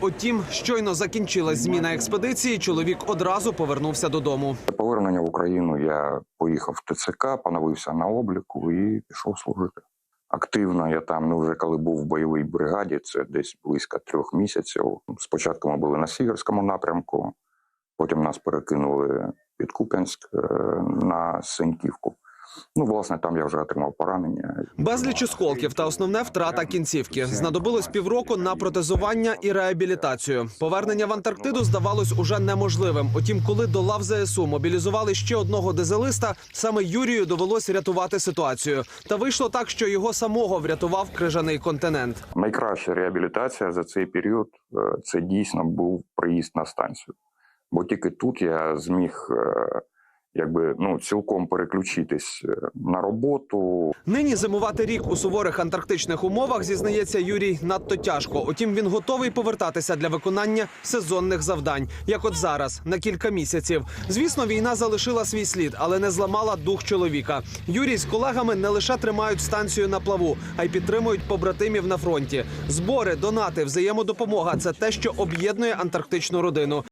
Утім, щойно закінчилась зміна експедиції. Чоловік одразу повернувся додому. Повернення в Україну я поїхав в ТЦК, поновився на обліку і пішов служити. Активно я там, ну вже коли був в бойовій бригаді, це десь близько трьох місяців. Спочатку ми були на Сіверському напрямку, потім нас перекинули під Куп'янськ е, на Сеньківку. Ну, власне, там я вже отримав поранення. Безліч осколків та основне втрата кінцівки. Знадобилось півроку на протезування і реабілітацію. Повернення в Антарктиду здавалось уже неможливим. Утім, коли до лав ЗСУ мобілізували ще одного дезелиста, саме Юрію довелось рятувати ситуацію. Та вийшло так, що його самого врятував крижаний континент. Найкраща реабілітація за цей період е, це дійсно був приїзд на станцію. Бо тільки тут я зміг е, якби ну цілком переключитись е, на роботу, Нині зимувати рік у суворих антарктичних умовах зізнається Юрій надто тяжко. Утім, він готовий повертатися для виконання сезонних завдань, як от зараз, на кілька місяців. Звісно, війна залишила свій слід, але не зламала дух чоловіка. Юрій з колегами не лише тримають станцію на плаву, а й підтримують побратимів на фронті. Збори, донати, взаємодопомога це те, що об'єднує антарктичну родину.